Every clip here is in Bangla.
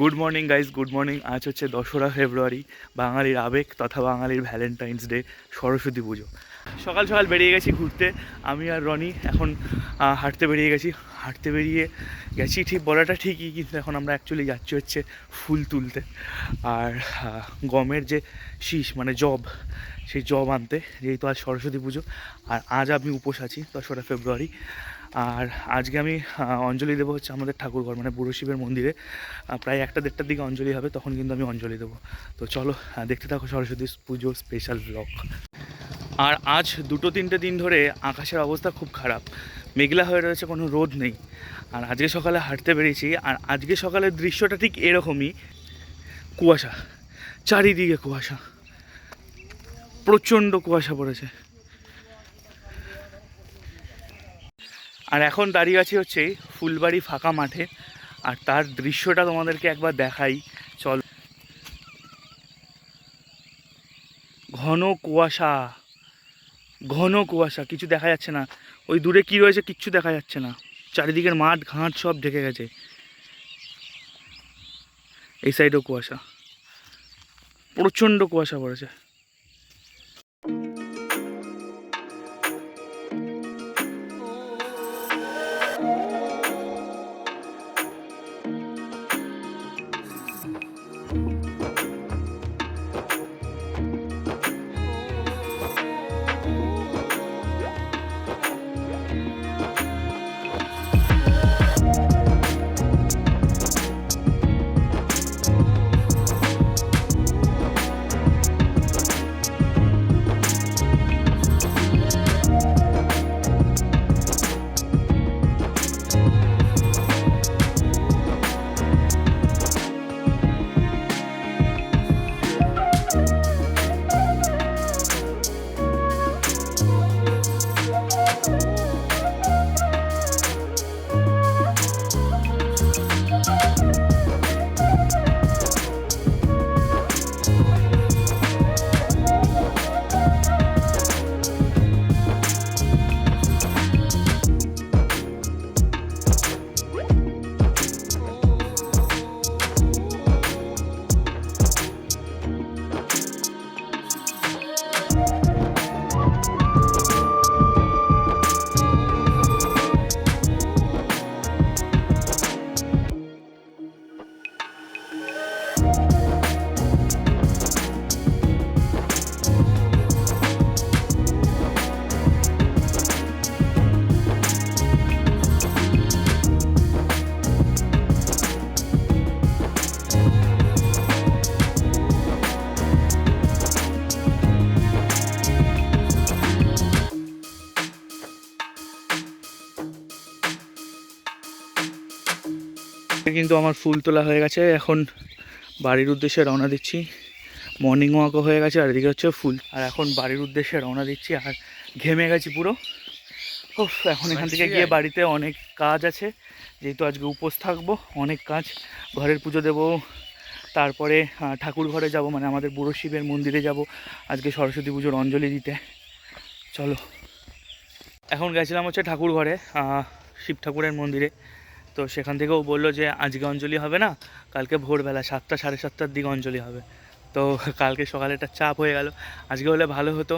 Good morning guys good morning আজ হচ্ছে দশরা ফেব্রুয়ারি, বাঙালির আবেগ তথা বাঙালির ভ্যালেন্টাইন্স ডে সরস্বতী পুজো। সকাল সকাল বেরিয়ে গেছি ঘুরতে। আমি আর রনি এখন হাঁটতে বেরিয়ে গেছি। হাঁটতে বেরিয়ে গেছি ঠিক বলাটা ঠিকই, কিন্তু এখন আমরা অ্যাকচুয়ালি যাচ্ছি হচ্ছে ফুল তুলতে। আর গমের যে শীষ মানে জব সেই জব আনতে, যেহেতু আজ সরস্বতী পুজো, আর আজ আমি উপোস আছি দশরা ফেব্রুয়ারি। আর আজকে আমি অঞ্জলি দেবো হচ্ছে আমাদের ঠাকুরঘর মানে বুড়ো শিবের মন্দিরে। প্রায় একটা দেড়টার দিকে অঞ্জলি হবে, তখন কিন্তু আমি অঞ্জলি দেবো। তো চলো দেখতে থাকো সরস্বতী পুজো স্পেশাল ব্লগ আর আজ দুটো তিনটে দিন ধরে আকাশের অবস্থা খুব খারাপ। মেঘলা হয়ে রয়েছে, কোনো রোদ নেই। আর আজকে সকালে হাঁটতে বেরিয়েছি আর আজকে সকালের দৃশ্যটা ঠিক এরকমই। কুয়াশা, চারিদিকে কুয়াশা। প্রচণ্ড কুয়াশা পড়েছে। আর এখন দাঁড়িয়ে আছি হচ্ছে ফুলবাড়ি ফাঁকা মাঠে। আর তার দৃশ্যটা তোমাদেরকে একবার দেখাই। চল। ঘন কুয়াশা। ঘন কুয়াশা, কিছু দেখা যাচ্ছে না। ওই দূরে কি রয়েছে কিচ্ছু দেখা যাচ্ছে না। চারিদিকের মাঠ, ঘাট সব ঢেকে গেছে। এই সাইডেও কুয়াশা। প্রচণ্ড কুয়াশা পড়েছে। আমার ফুল তোলা হয়ে গেছে। এখন বাড়ির উদ্দেশ্যে রওনা দিচ্ছি। মর্নিং ওয়াকও হয়ে গেছে, আর এদিকে হচ্ছে ফুল। আর এখন বাড়ির উদ্দেশ্যে রওনা দিচ্ছি, আর ঘেমে গেছি পুরো। উফ, এখন এখান থেকে গিয়ে বাড়িতে অনেক কাজ আছে। যেহেতু আজকে উপোস থাকব, অনেক কাজ। ঘরের পুজো দেবো, তারপরে ঠাকুর ঘরে যাব মানে আমাদের বুড়ো শিবের মন্দিরে যাব। আজকে সরস্বতী পুজোর অঞ্জলি দিতে। চলো। এখন গেছিলাম হচ্ছে ঠাকুর ঘরে শিব ঠাকুরের মন্দিরে। তো সেখান থেকেও বলল যে আজকে অঞ্জলি হবে না, কালকে ভোরবেলা সাতটা সাড়ে সাতটার দিকে অঞ্জলি হবে। তো কালকে সকালে একটা চাপ হয়ে গেল। আজকে হলে ভালো হতো।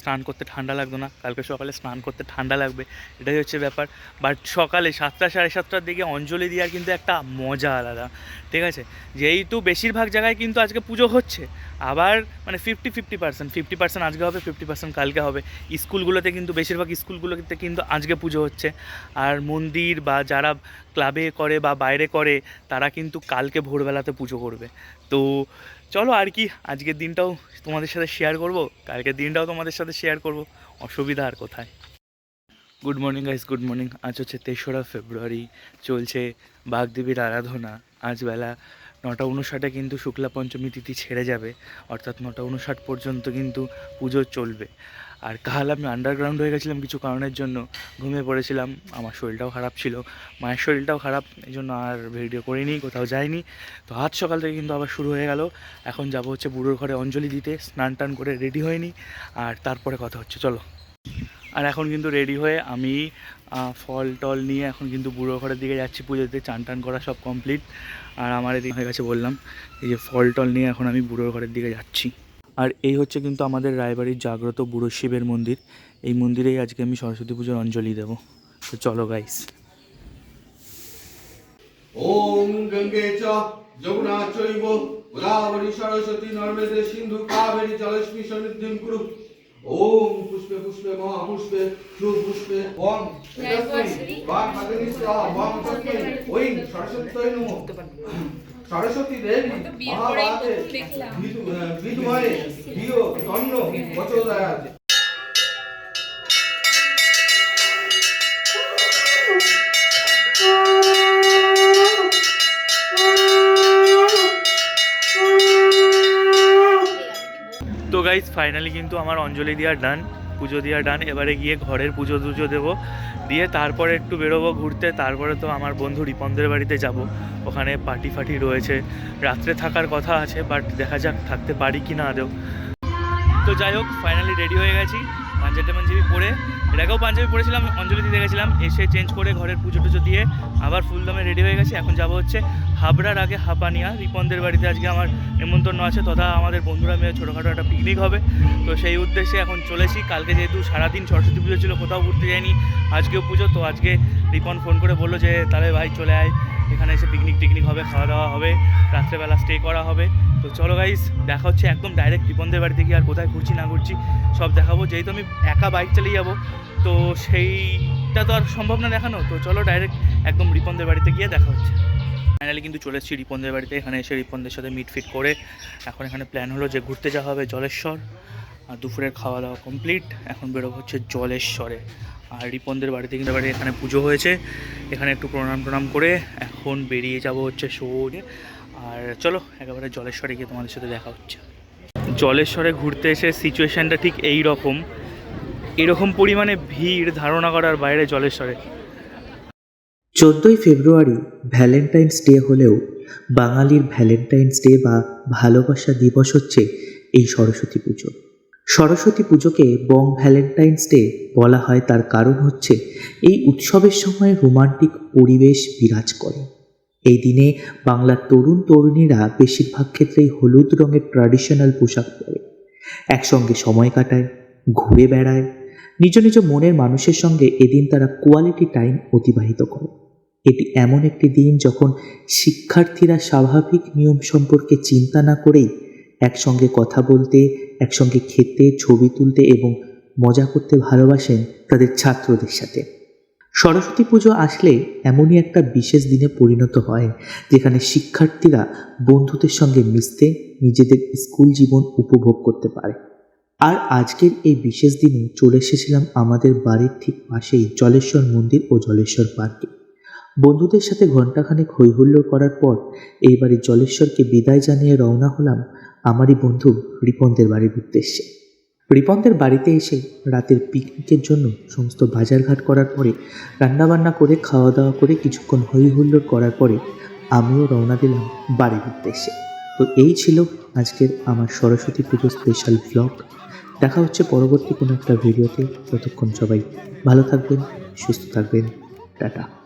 স্নান করতে ঠান্ডা লাগতো না। কালকে সকালে স্নান করতে ঠান্ডা লাগবে, এটাই হচ্ছে ব্যাপার। বাট সকালে সাতটা, সাড়ে সাতটার দিকে অঞ্জলি দেওয়ার কিন্তু একটা মজা আলাদা, ঠিক আছে? যেহেতু বেশিরভাগ জায়গায় কিন্তু আজকে পুজো হচ্ছে, আবার মানে fifty fifty percent fifty percent আজকে হবে ফিফটি পার্সেন্ট কালকে হবে। স্কুলগুলোতে কিন্তু, বেশিরভাগ স্কুলগুলোতে কিন্তু আজকে পুজো হচ্ছে। আর মন্দির বা যারা ক্লাবে করে বা বাইরে করে, তারা কিন্তু কালকে ভোরবেলাতে পুজো করবে। তো চলো আর কি, আজকের দিনটাও তোমাদের সাথে শেয়ার করব, কালকের দিনটাও তোমাদের সাথে শেয়ার করব, অসুবিধা আর কোথায়। Good morning guys good morning আজ হচ্ছে তেসরা ফেব্রুয়ারি, চলছে বাগদেবীর আরাধনা। আজ বেলা নটা উনষাটে কিন্তু শুক্লা পঞ্চমী তিথি ছেড়ে যাবে, অর্থাৎ নটা উনষাট পর্যন্ত কিন্তু পুজো চলবে। আর কাল আমি আন্ডারগ্রাউন্ড হয়ে গেছিলাম কিছু কারণের জন্য, ঘুমিয়ে পড়েছিলাম, আমার শরীরটাও খারাপ ছিল। মায়ের শরীরটাও খারাপ, এই জন্য আর ভিডিও করিনি, কোথাও যাইনি। তো আজ সকাল থেকে কিন্তু আবার শুরু হয়ে গেল। এখন যাব হচ্ছে বুড়োর ঘরে অঞ্জলি দিতে, স্নান টান করে রেডি হয়নি আর তারপরে কথা হচ্ছে, চলো। আর এখন কিন্তু রেডি হয়ে আমি ফল টল নিয়ে এখন কিন্তু বুড়ো ঘরের দিকে যাচ্ছি পুজো দিতে চান টান করা সব কমপ্লিট আর আমার এদিকে হয়ে গেছে বললাম, এই যে ফল টল নিয়ে এখন আমি বুড়ো ঘরের দিকে যাচ্ছি। আর এই হচ্ছে কিন্তু আমাদের রায়বাড়ির জাগ্রত বুড়ো শিবের মন্দির। এই মন্দিরেই আজকে আমি সরস্বতী পুজোর অঞ্জলি দেবো। তো চলো গাইস ওম গঙ্গে চ যমুনা চৈব গোদাবরী সরস্বতী নর্মেদে সিন্ধু কাবেরী জলস্মি সন্নিধিম কুরু। ওম পুষ্পে পুষ্পে মহাপুষ্পে সুপুষ্পে বাং ওই সরস্বতী নমো। সরস্বতী দেবী তন্ন বচোদয়াতে তো গাইজ ফাইনালি কিন্তু আমার অঞ্জলি দেওয়া ডান পুজো দেওয়া ডান এবারে গিয়ে ঘরের পুজো টুজো দেবো। দিয়ে তারপরে একটু বেরোবো ঘুরতে। তারপরে তো আমার বন্ধু রিপনদের বাড়িতে যাব। ওখানে পার্টি ফাটি রয়েছে। রাত্রে থাকার কথা আছে বাট দেখা যাক থাকতে পারি কি না আদেও তো যাই হোক ফাইনালি রেডি হয়ে গেছি। পাঞ্জাবি পাঞ্জাবি পরে আগেও পাঞ্জাবি পরেছিলাম, অঞ্জলি দিতে গেছিলাম, এসে চেঞ্জ করে ঘরের পুজো টুজো দিয়ে আবার ফুল ফুলদমে রেডি হয়ে গেছি, এখন যাব হচ্ছে হাবড়ার আগে হাপানিয়া, রিপনদের বাড়িতে আজকে আমার নেমন্তন্ন আছে, তথা আমাদের বন্ধুরা মিলে ছোটোখাটো একটা পিকনিক হবে। তো সেই উদ্দেশ্যে এখন চলেছি কালকে যেহেতু সারাদিন সরস্বতী পুজো ছিল, কোথাও ঘুরতে যাইনি, আজকেও পুজো, তো আজকে রিপন ফোন করে বলল যে, তাহলে ভাই চলে আয়, এখানে এসে পিকনিক টিকনিক হবে, খাওয়া দাওয়া হবে, রাত্রেবেলা স্টে করা হবে। তো চলো গাইস দেখা হচ্ছে একদম ডাইরেক্ট রিপনদের বাড়িতে গিয়ে আর কোথায় ঘুরছি না ঘুরছি, সব দেখাবো। যেহেতু আমি একা বাইক চালিয়ে যাব, তো সেইটা তো আর সম্ভব না দেখানো। তো চলো ডাইরেক্ট একদম রিপনদের বাড়িতে গিয়ে দেখা হচ্ছে। ফাইনালি কিন্তু চলে এসেছি রিপনদের বাড়িতে, এখানে এসে রিপনদের সাথে মিট ফিট করে এখন এখানে প্ল্যান হলো যে ঘুরতে যাওয়া হবে জলেশ্বর। আর দুপুরের খাওয়া দাওয়া কমপ্লিট এখন বেরোবো হচ্ছে জলেশ্বরে। আর রিপনদের বাড়িতে কিন্তু বাড়ি এখানে পুজো হয়েছে, এখানে একটু প্রণাম টনাম করে এখন বেরিয়ে যাব হচ্ছে শহরে আর চলো, একেবারে জলেশ্বরে গিয়ে তোমাদের সাথে দেখা হচ্ছে। জলেশ্বরে ঘুরতে এসে সিচুয়েশানটা ঠিক এই রকম এরকম পরিমাণে ভিড় ধারণা করার বাইরে জলেশ্বরে। চোদ্দোই ফেব্রুয়ারি ভ্যালেন্টাইন্স ডে হলেও বাঙালির ভ্যালেন্টাইন্স ডে বা ভালোবাসা দিবস হচ্ছে এই সরস্বতী পুজো। সরস্বতী পুজোকে বং ভ্যালেন্টাইন্স ডে বলা হয়, তার কারণ হচ্ছে এই উৎসবের সময় রোমান্টিক পরিবেশ বিরাজ করে। এই দিনে বাংলার তরুণ তরুণীরা বেশিরভাগ ক্ষেত্রেই হলুদ রঙের ট্র্যাডিশনাল পোশাক পরে। একসঙ্গে সময় কাটায়, ঘুরে বেড়ায়, নিজ নিজ মনের মানুষের সঙ্গে এদিন তারা কোয়ালিটি টাইম অতিবাহিত করে। এটি এমন একটি দিন যখন শিক্ষার্থীরা স্বাভাবিক নিয়ম সম্পর্কে চিন্তা না করেই একসঙ্গে কথা বলতে, একসঙ্গে খেতে, ছবি তুলতে এবং মজা করতে ভালোবাসেন তাদের ছাত্রদের সাথে। সরস্বতী পুজো আসলে এমনই একটা বিশেষ দিনে পরিণত হয়, যেখানে শিক্ষার্থীরা বন্ধুদের সঙ্গে মিশতে নিজেদের স্কুল জীবন উপভোগ করতে পারে। আর আজকের এই বিশেষ দিনে চলে এসেছিলাম আমাদের বাড়ির ঠিক পাশেই জলেশ্বর মন্দির ও জলেশ্বর পার্কে। বন্ধুদের সাথে ঘণ্টাখানেক হৈহুল্লোড় করার পর এইবারে জলেশ্বরকে বিদায় জানিয়ে রওনা হলাম আমারই বন্ধু রিপনদের বাড়ির উদ্দেশ্যে। রিপনদের বাড়িতে এসে রাতের পিকনিকের জন্য সমস্ত বাজারঘাট করার পরে রান্নাবান্না করে খাওয়া দাওয়া করে কিছুক্ষণ হই হুল্লোড় করার পরে আমিও রওনা দিলাম বাড়ির উদ্দেশ্যে। তো এই ছিল আজকের আমার সরস্বতী পুজো স্পেশাল ব্লগ দেখা হচ্ছে পরবর্তী কোনো একটা ভিডিওতে ততক্ষণ সবাই ভালো থাকবেন, সুস্থ থাকবেন। টাটা।